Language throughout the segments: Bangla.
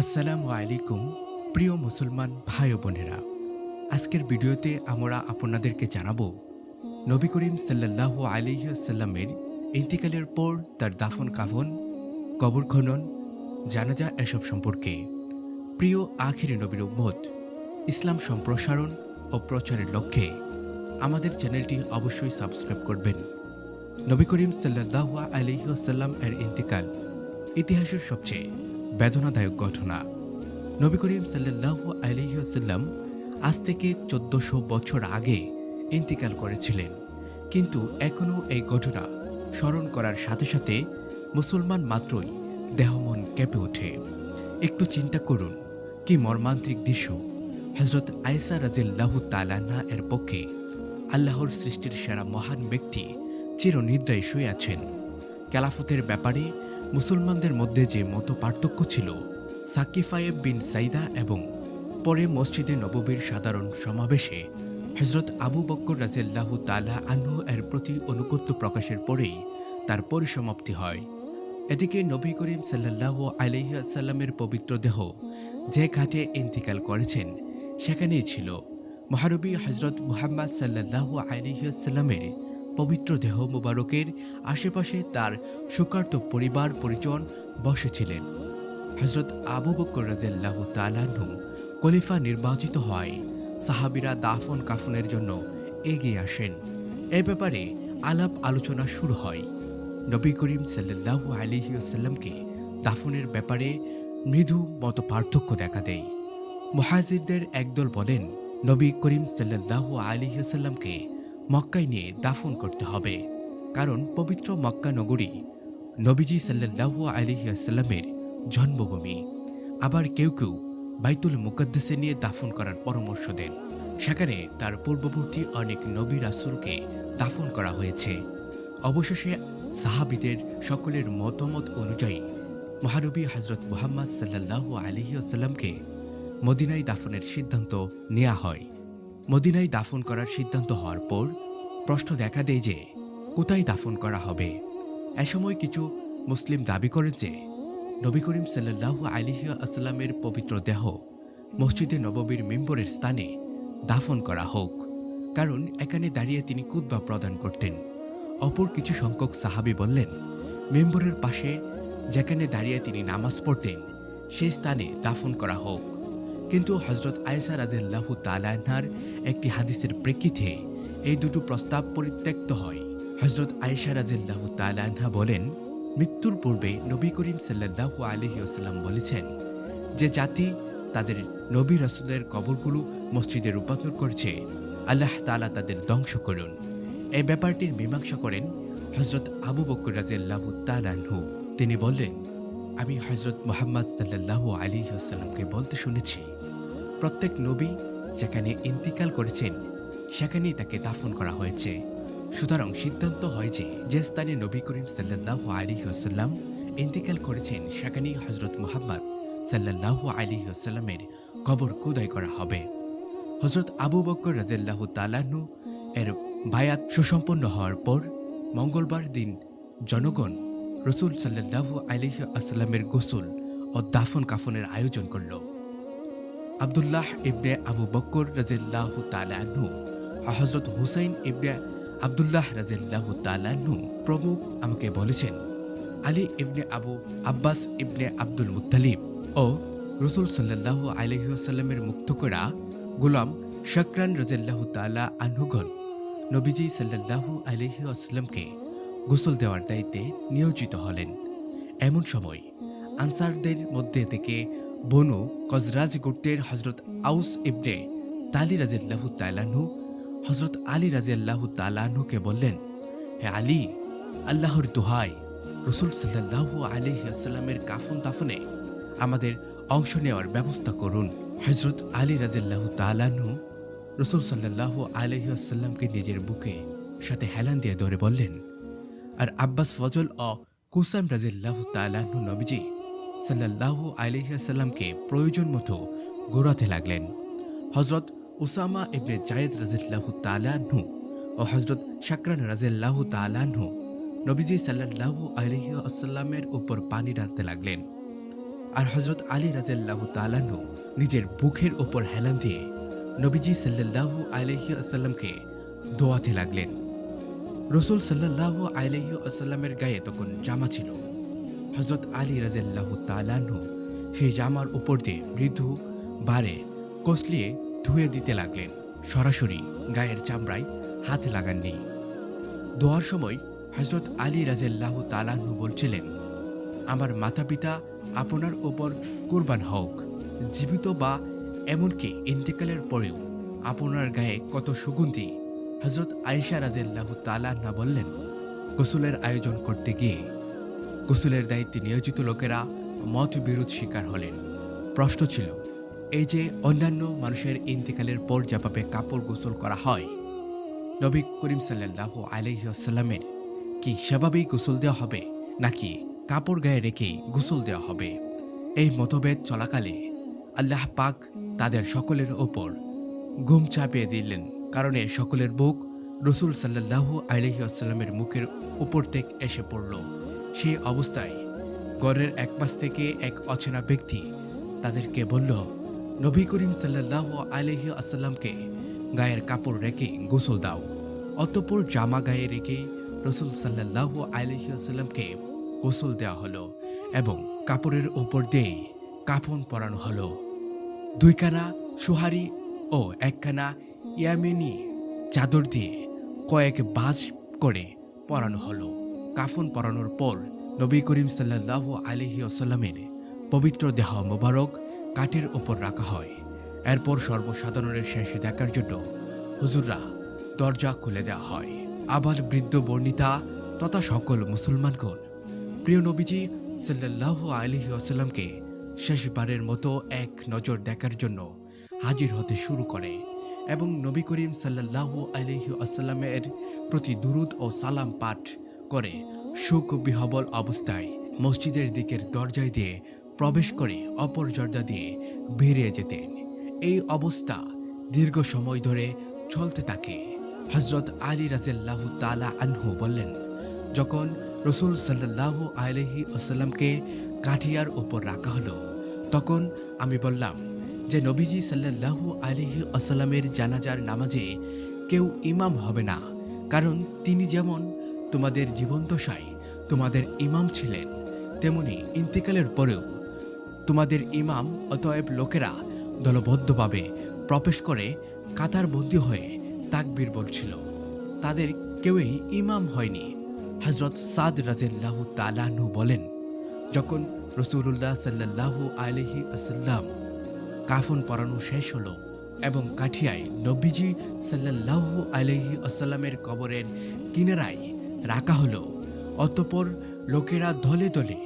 আসসালামু আলাইকুম, প্রিয় মুসলমান ভাই বোনেরা। আজকের ভিডিওতে আমরা আপনাদেরকে জানাব, নবী করিম সাল্লাহ আলিহাসাল্লামের ইন্তিকালের পর তার দাফন কাফন, কবর খনন, জানাজা এসব সম্পর্কে। প্রিয় আখিরি নবীর উম্মত, ইসলাম সম্প্রসারণ ও প্রচারের লক্ষ্যে আমাদের চ্যানেলটি অবশ্যই সাবস্ক্রাইব করবেন। নবী করিম সাল্লাহ আলিহাসাল্লাম এর ইন্তিকাল ইতিহাসের সবচেয়ে বেদনাদায়ক ঘটনা। নবী করিম সাল্লাহ আলহিহাল্লাম আজ থেকে চোদ্দশো বছর আগে ইন্তিকাল করেছিলেন। কিন্তু এখনও এই ঘটনা স্মরণ করার সাথে সাথে মুসলমান মাত্রই দেহমন কেঁপে ওঠে। একটু চিন্তা করুন, কি মর্মান্তিক দৃশ্য হজরত আয়সা রাজিল্লাহ তালান্না এর পক্ষে আল্লাহর সৃষ্টির সেরা মহান ব্যক্তি চিরনিদ্রায় শুয়ে আছেন। ক্যালাফতের ব্যাপারে মুসলমানদের মধ্যে যে মত পার্থক্য ছিল সাকিফায়েব বিন সাইদা এবং পরে মসজিদে নববীর সাধারণ সমাবেশে হজরত আবু বক্কর রাজিয়াল্লাহু তালা আনহু এর প্রতি অনুগত্য প্রকাশের পরেই তার পরিসমাপ্তি হয়। এদিকে নবী করিম সাল্লাহ আলহিয়াসাল্লামের পবিত্র দেহ যে ঘাটে ইন্তিকাল করেছেন, সেখানেই ছিল। মহানবী হজরত মুহাম্মদ সাল্লাহ আলহিয়াসাল্লামের পবিত্র দেহ মুবারকের আশেপাশে তার সুকার্ত পরিবার পরিজন বসেছিলেন। হজরত আবু বকর রাজিয়াল্লাহ তালাহু খলিফা নির্বাচিত হয়। সাহাবিরা দাফন কাফনের জন্য এগিয়ে আসেন। এ ব্যাপারে আলাপ আলোচনা শুরু হয়। নবী করিম সাল্লাহ আলিহাসাল্লামকে দাফনের ব্যাপারে মৃদু মতো পার্থক্য দেখা দেয়। মুহাজিরদের একদল বলেন, নবী করিম সাল্লাহ আলিহাসাল্লামকে মক্কায় নিয়ে দাফন করতে হবে। কারণ পবিত্র মক্কা নগরী নবীজি সাল্লাহ আলিহাসাল্লামের জন্মভূমি। আবার কেউ কেউ বাইতুল মুকদ্দেসে নিয়ে দাফন করার পরামর্শ দেন। সেখানে তার পূর্ববর্তী অনেক নবী রাসুলকে দাফন করা হয়েছে। অবশেষে সাহাবিদের সকলের মতামত অনুযায়ী মহানবী হজরত মুহাম্মদ সাল্লাহ আলহিউসাল্লামকে মদিনায় দাফনের সিদ্ধান্ত নেওয়া হয়। মদিনায় দাফন করার সিদ্ধান্ত হওয়ার পর প্রশ্ন দেখা দেয় যে, কোথায় দাফন করা হবে? এ সময় কিছু মুসলিম দাবি করে যে, নবী করিম সাল্লাহ আলিহিয়া আসলামের পবিত্র দেহ মসজিদে নববীর মেম্বরের স্থানে দাফন করা হোক। কারণ এখানে দাঁড়িয়ে তিনি কুতবা প্রদান করতেন। অপর কিছু সংখ্যক সাহাবি বললেন, মেম্বরের পাশে যেখানে দাঁড়িয়ে তিনি নামাজ পড়তেন, সেই স্থানে দাফন করা হোক। কিন্তু হজরত আয়সা রাজিল্লাহ তালাহার একটি হাদিসের প্রেক্ষিতে এই দুটো প্রস্তাব পরিত্যক্ত হয়। হজরত আয়েশা রাজিল্লাহ তালাহা বলেন, মৃত্যুর পূর্বে নবী করিম সাল্লাহ আলহিউসাল্লাম বলেছেন যে জাতি তাদের নবী রসুলের কবরগুলো মসজিদে রূপান্তর করছে। আল্লাহ তালা তাদের ধ্বংস করুন। এই ব্যাপারটির মীমাংসা করেন হজরত আবু বকর রাজিয়াল্লাহ তালাহু তিনি বললেন, আমি হজরত মোহাম্মদ সাল্লাহ আলী বলতে শুনেছি। প্রত্যেক নবী যেখানে ইন্তিকাল করেছেন, সেখানেই তাকে দাফন করা হয়েছে। সুতরাং সিদ্ধান্ত হয় যে যে স্থানে নবী করিম সাল্লাহ আলী আসাল্লাম ইন্তিকাল করেছেন, সেখানেই হজরত মোহাম্মদ সাল্লাহ আলী আসাল্লামের কবর কুদাই করা হবে। হজরত আবু বকর রাজিয়াল্লাহ তালাহু এর বায়াত সুসম্পন্ন হওয়ার পর মঙ্গলবার দিন জনগণ রসুল সাল্লাহ আলিহ আসলামের গোসল ও দাফন কাফনের আয়োজন করল। আবদুল্লাহ ইবনে আবু বক্কর রাজিল্লাহ তালাহু হজরত হুসাইন ইবনে আবদুল্লাহ রাজিল্লাহ তালাহু প্রমুখ আমাকে বলেছেন, আলী ইবনে আবু আব্বাস ইবনে আব্দুল মুতালিব ও রসুল সাল্লাহ আলহিহাসাল্লামের মুক্ত করা গোলাম শাকরান রাজিল্লাহ তালা আনহুগন নবীজি সাল্লাহু আলহি আসলামকে গোসল দেওয়ার দায়িত্বে নিয়োজিত হলেন। এমন সময় আনসারদের মধ্যে থেকে বনু কজরাজ গোত্রের হজরত আউস ইবনে তালি রাজিয়াল্লাহু তালাহু হজরত আলী রাজিয়াল্লাহু তালাহুকে বললেন, হে আলী, আল্লাহর দোহাই, রসুল সাল্লাহু আলহি আসসালামের কাফন দাফনে আমাদের অংশ নেওয়ার ব্যবস্থা করুন। হজরত আলী রাজিয়াল্লাহু তালাহু রসুল সাল্লাহ আলহিহাসাল্লামকে নিজের বুকে সাথে হেলান দিয়ে ধরে বললেন, আর আব্বাস ফজল ও কুসাম রাজিল্লাহ তালাহু নবীজি সাল্লাহ আলহিহাসাল্লামকে প্রয়োজন মতো গোড়াতে লাগলেন। হজরত উসামা ইবনে জায়েদ রাজিল্লাহ তালাহু ও হজরত শাকরান রাজিল্লাহ তালাহু নবীজি সাল্লাহ আলহিহাসাল্লামের উপর পানি ঢালতে লাগলেন। আর হজরত আলী রাজাল্লাহ তালান্ন নিজের বুকের ওপর হেলান দিয়ে নবীজি সাল্লাল্লাহু আলহি আসাল্লামকে দোয়াতে লাগলেন। রসুল সাল্লাল্লাহু আলহি আসাল্লামের গায়ে তখন জামা ছিল। হজরত আলী রাজাল্লাহ তালান্ন সেই জামার উপর দিয়ে মৃদু বারে কসলিয়ে ধুয়ে দিতে লাগলেন। সরাসরি গায়ের চামড়ায় হাত লাগাননি। দোয়ার সময় হজরত আলী রাজেল্লাহ তালাহু বলছিলেন, আমার মাতা পিতা আপনার ওপর কোরবান হোক, জীবিত বা এমনকি ইন্তেকালের পরেও আপনার গায়ে কত সুগন্ধি। হজরত আয়েশা রাজেল্লাহ তালান্না বললেন, গোসলের আয়োজন করতে গিয়ে গোসলের দায়িত্বে নিয়োজিত লোকেরা মত বিরোধ শিকার হলেন। প্রশ্ন ছিল, এই যে অন্যান্য মানুষের ইন্তেকালের পর যেভাবে কাপড় গোসল করা হয়, নবী করিম সাল্লাহ আলহিউসাল্লামের কি সেভাবেই গোসল দেওয়া হবে, নাকি কাপড় গায়ে রেখেই গোসল দেওয়া হবে? এই মতভেদ চলাকালে আল্লাহ পাক তাদের সকলের ওপর ঘুম চাপিয়ে দিলেন, কারণে সকলের বুক রসুল সাল্লাহু আলহিউসাল্লামের মুখের উপর থেকে এসে পড়ল। সেই অবস্থায় গড়ের এক পাশ থেকে এক অচেনা ব্যক্তি তাদেরকে বলল, নবী করিম সাল্লাহ আলহি আসাল্লামকে গায়ের কাপড় রেখে গোসল দাও, অতঃপর জামা গায়ে রেখে রসুল সাল্লাহ আলহি আসাল্লামকে গোসল দেওয়া হলো এবং কাপড়ের ওপর দিয়ে কাফন পরানো হলো। দুইখানা সুহারি ও একখানা ইয়ামেনি চাদর দিয়ে কয়েক বাজ করে পরানো হলো। কাফন পরানোর পর নবী করিম সাল্লাহ আলহি আসাল্লামের পবিত্র দেহ মোবারক কাঠের ওপর রাখা হয়। এরপর সর্বসাধারণের শেষে দেখার জন্য হুজুররা দরজা খুলে দেওয়া হয়। আবার বৃদ্ধ বর্ণিতা তথা সকল মুসলমানগণ প্রিয় নবীজি সাল্লাহ আলহি আসাল্লামকে শেষবারের মতো এক নজর দেখার জন্য হাজির হতে শুরু করে এবং নবী করিম সাল্লাহ আলহি আসাল্লামের প্রতি দুরুদ ও সালাম পাঠ করে সুখ বিহবল অবস্থায় মসজিদের দিকের দরজায় দিয়ে প্রবেশ করে অপর দরজা দিয়ে বেরিয়ে যেতেন। এই অবস্থা দীর্ঘ সময় ধরে চলতে থাকে। হজরত আলী রাজেল্লাহ তালা আনহু বললেন, যখন রসুল সাল্লাহ আলহি আসাল্লামকে কাঠিয়ার ওপর রাখা হলো, তখন আমি বললাম যে, নবীজি সাল্লাহ আলহি আসাল্লামের জানাজার নামাজে কেউ ইমাম হবে না। কারণ তিনি যেমন তোমাদের জীবনদশায় তোমাদের ইমাম ছিলেন, তেমনি ইন্তেকালের পরেও তোমাদের ইমাম অতএব লোকেরা দলবদ্ধভাবে প্রবেশ করে কাতারবন্দি হয়ে তাকবীর বলছিল। তাদের কেউই ইমাম হয়নি। হজরত সাদ রাজিল্লাহ তালাহু বলেন, যখন রসুল্লাহ সাল্লাহু আলহি আসাল্লাম কাফন পরানো শেষ হলো এবং কাঠিয়ায় নবীজি সাল্লাহু আলহি আসাল্লামের কবরের কিনারায় রাখা হলো। অতঃপর লোকেরা দলে দলে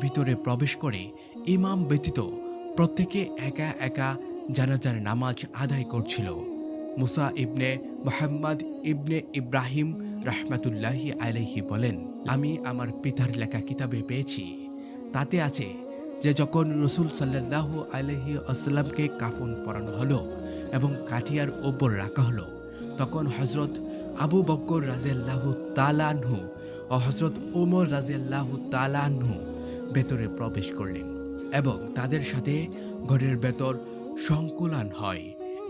ভিতরে প্রবেশ করে ইমাম ব্যতীত প্রত্যেকে একা একা জানাজার নামাজ আদায় করছিল। মুসা ইবনে মোহাম্মদ ইবনে ইব্রাহিম রহমাতুল্লাহি আলাইহি বলেন, আমি আমার পিতার লেখা কিতাবে পেয়েছি। তাতে আছে যে যখন রসুল সাল্লাহ আলহি আসসালামকে কাফন পরানো হলো এবং কাঠিয়ার ওপর রাখা হলো, তখন হজরত আবু বক্কর রাজেল্লাহু তালানহু ও হজরত ওমর রাজেল্লাহু তালানহু ভেতরে প্রবেশ করলেন এবং তাদের সাথে ঘরের ভেতর সংকুলান হয়।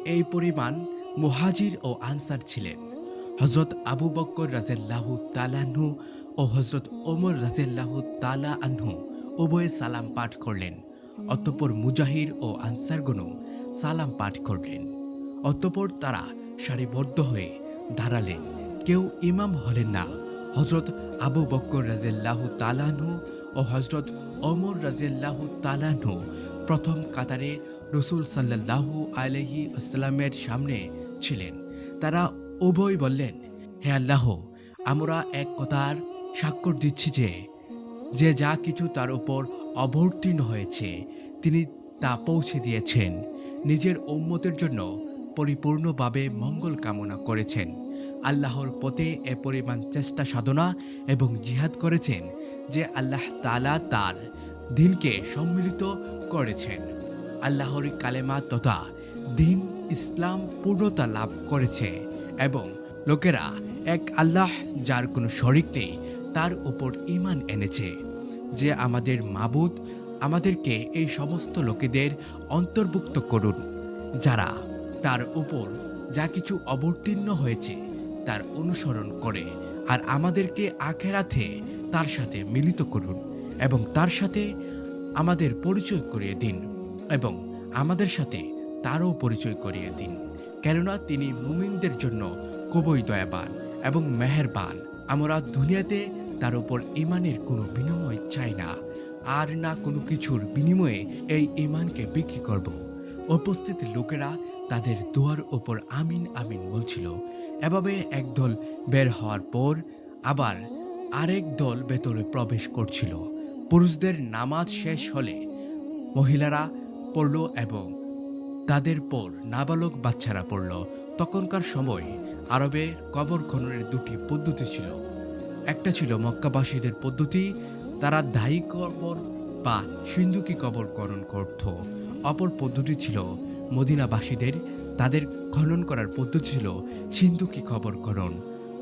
এই পরিমাণ মুহাজির ও আনসার ছিলেন। হজরত আবু বক্কর রাজেল্লাহু তালানহু ও হজরত ওমর রাজেল্লাহু তালা আনহু উভয়ে সালাম পাঠ করলেন। অতঃপর মুজাহির ও আনসারগণও সালাম পাঠ করলেন। অতঃপর তারা সারিবদ্ধ হয়ে দাঁড়ালেন কেউ ইমাম হলেন না। হজরত আবু বক্কর রাজেল্লাহু তালানহু ও হজরত অমর রাজেল্লাহু তালানহু প্রথম কাতারে রসুল সাল্লাল্লাহু আলহি আসসালামের সামনে ছিলেন। তারা উভয় বললেন, হে আল্লাহ, আমরা এক কথার স্বাক্ষর দিচ্ছি যে যে যা কিছু তার উপর অবতীর্ণ হয়েছে, তিনি তা পৌঁছে দিয়েছেন। নিজের উম্মতের জন্য পরিপূর্ণভাবে মঙ্গল কামনা করেছেন। আল্লাহর পথে এ পরিমাণ চেষ্টা, সাধনা এবং জিহাদ করেছেন যে আল্লাহ তালা তার দিনকে সম্মিলিত করেছেন। আল্লাহর কালেমা তথা দিন ইসলাম পূর্ণতা লাভ করেছে এবং লোকেরা এক আল্লাহ যার কোনো শরিক নেই, তার উপর ইমান এনেছে। যে আমাদের মাবুদ আমাদেরকে এই সমস্ত লোকেদের অন্তর্ভুক্ত করুন, যারা তার উপর যা কিছু অবতীর্ণ হয়েছে তার অনুসরণ করে আর আমাদেরকে আখেরাতে তার সাথে মিলিত করুন এবং তার সাথে আমাদের পরিচয় করিয়ে দিন এবং আমাদের সাথে তারও পরিচয় করিয়ে দিন। কেননা তিনি মুমিনদের জন্য খুবই দয়াবান এবং মেহেরবান। আমরা দুনিয়াতে তার উপর ইমানের কোনো বিনিময় চাই না। আর না কোনো কিছুর বিনিময়ে এই ইমানকে বিক্রি করব। উপস্থিত লোকেরা তাদের দোয়ার ওপর আমিন আমিন বলছিল এভাবে একদল বের হওয়ার পর আবার আরেক দল ভেতরে প্রবেশ করছিল। পুরুষদের নামাজ শেষ হলে মহিলারা পড়ল এবং তাদের পর নাবালক বাচ্চারা পড়ল। তখনকার সময় আরবে কবর খননের দুটি পদ্ধতি ছিল। একটা ছিল মক্কাবাসীদের পদ্ধতি, তারা দায়ী কবর বা সিন্ধুকি কবর খনন করত। অপর পদ্ধতি ছিল মদিনাবাসীদের তাদের খনন করার পদ্ধতি ছিল সিন্ধুকি খবর খনন।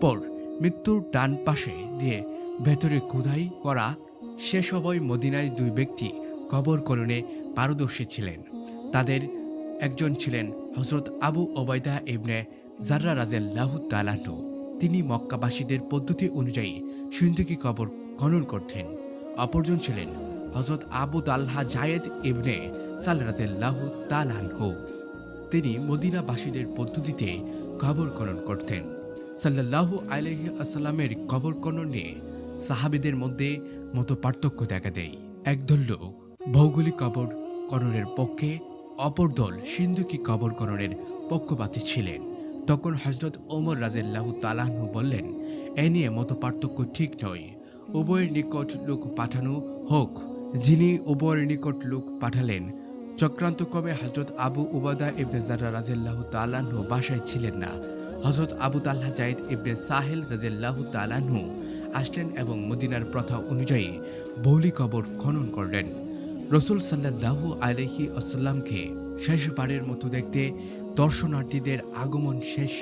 পর মৃত্যুর ডান পাশে দিয়ে ভেতরে খোদাই করা সে সময় মদিনায় দুই ব্যক্তি কবর খননে পারদর্শী ছিলেন। তাদের একজন ছিলেন হজরত আবু ওবায়দা ইবনে জার্রা রাজেল্লাহু তালাহু তিনি মক্কাবাসীদের পদ্ধতি অনুযায়ী সিন্ধুকি কবর খনন করতেন। অপরজন ছিলেন হজরত আবু দাল্হা জায়েদ ইবনে সাল রাজেল্লাহু তালাহু তিনি মদিনাবাসীদের পদ্ধতিতে কবর খনন করতেন। সাল্লাল্লাহু আলাইহি আসাল্লামের কবর খনন নিয়ে সাহাবিদের মধ্যে মতো পার্থক্য দেখা দেয়। একদল লোক ভৌগোলিক কবর খননের পক্ষে, অপর দল সিন্ধুকি কবর খননের পক্ষপাতী ছিলেন। তখন হজরত ওমর রাজেল্লাহু তালাহু বললেন, এ নিয়ে মতো পার্থক্য ঠিক নয়। উভয়ের নিকট লোক পাঠানো হোক। যিনি উভয়ের নিকট লোক পাঠালেন চক্রান্তক্রমে হজরত আবু উবাদা ইবনে জারা রাজেল্লাহ তালাহু বাসায় ছিলেন না? হজরত আবু তাল্লাহ জাইদ ইবনে সাহেল রাজেল্লাহ তালাহু আসলেন এবং মদিনার প্রথা অনুযায়ী বৌলি কবর খনন করলেন। রসুল সাল্লাল্লাহু আলহি আসাল্লামকে শেষবারের মতো দেখতে দর্শনার্থীদের আগমন শেষ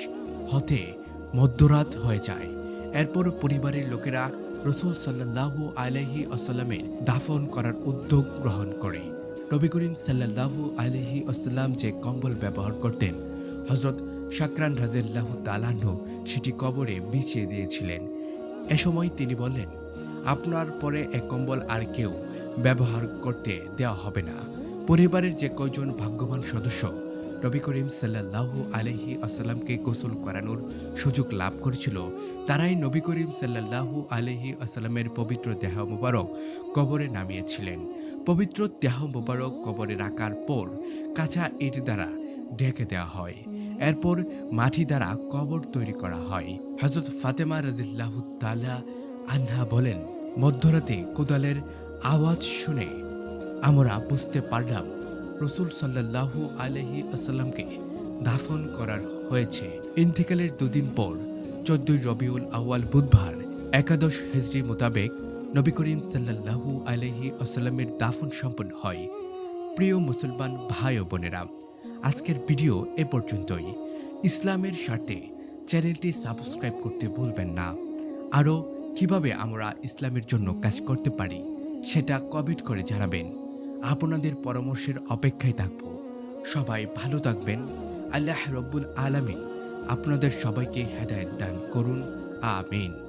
হতে মধ্যরাত হয়ে যায়। এরপর পরিবারের লোকেরা রসুল সাল্লাল্লাহু আলহি আসাল্লামের দাফন করার উদ্যোগ গ্রহণ করে। নবী করিম সাল্লাল্লাহু আলহি আসাল্লাম যে কম্বল ব্যবহার করতেন হজরত শাকরান রাজেল্লাহু তালাহ সেটি কবরে বিছিয়ে দিয়েছিলেন। এ সময় তিনি বললেন, আপনার পরে এক কম্বল আর কেউ ব্যবহার করতে দেওয়া হবে না। পরিবারের যে কয়জন ভাগ্যবান সদস্য, নবী করিম সাল্লাল্লাহু আলহি আসাল্লামকে গোসল করানোর সুযোগ লাভ করেছিল, তারাই নবী করিম সাল্লাল্লাহু আলহি আসাল্লামের পবিত্র দেহ মুবারক কবরে নামিয়েছিলেন। পবিত্র দেহ মোবারক কবরে রাখার পর কাঁচা ইট দ্বারা ঢেকে দেওয়া হয়। এরপর মাটি দ্বারা কবর তৈরি করা হয়। হজরত ফাতেমা রাজিল্লাহ তালা আন্হা বলেন, মধ্যরাতে কোদালের আওয়াজ শুনে আমরা বুঝতে পারলাম, রসুল সাল্লাল্লাহু আলহি আসাল্লামকে দাফন করার হয়েছে। ইন্তিকালের দুদিন পর, চোদ্দই রবিউল আউয়াল বুধবার, একাদশ হিজড়ি মোতাবেক নবী করিম সাল্লাল্লাহু আলহি আসাল্লামের দাফন সম্পন্ন হয়। প্রিয় মুসলমান ভাই ও বোনেরা, আজকের ভিডিও এ পর্যন্তই। ইসলামের স্বার্থে চ্যানেলটি সাবস্ক্রাইব করতে ভুলবেন না। আরও কীভাবে আমরা ইসলামের জন্য কাজ করতে পারি সেটা কমেন্ট করে জানাবেন। আপনাদের পরামর্শের অপেক্ষায় থাকব। সবাই ভালো থাকবেন। আল্লাহ রব্বুল আলামিন আপনাদের সবাইকে হেদায়ত দান করুন। আমিন।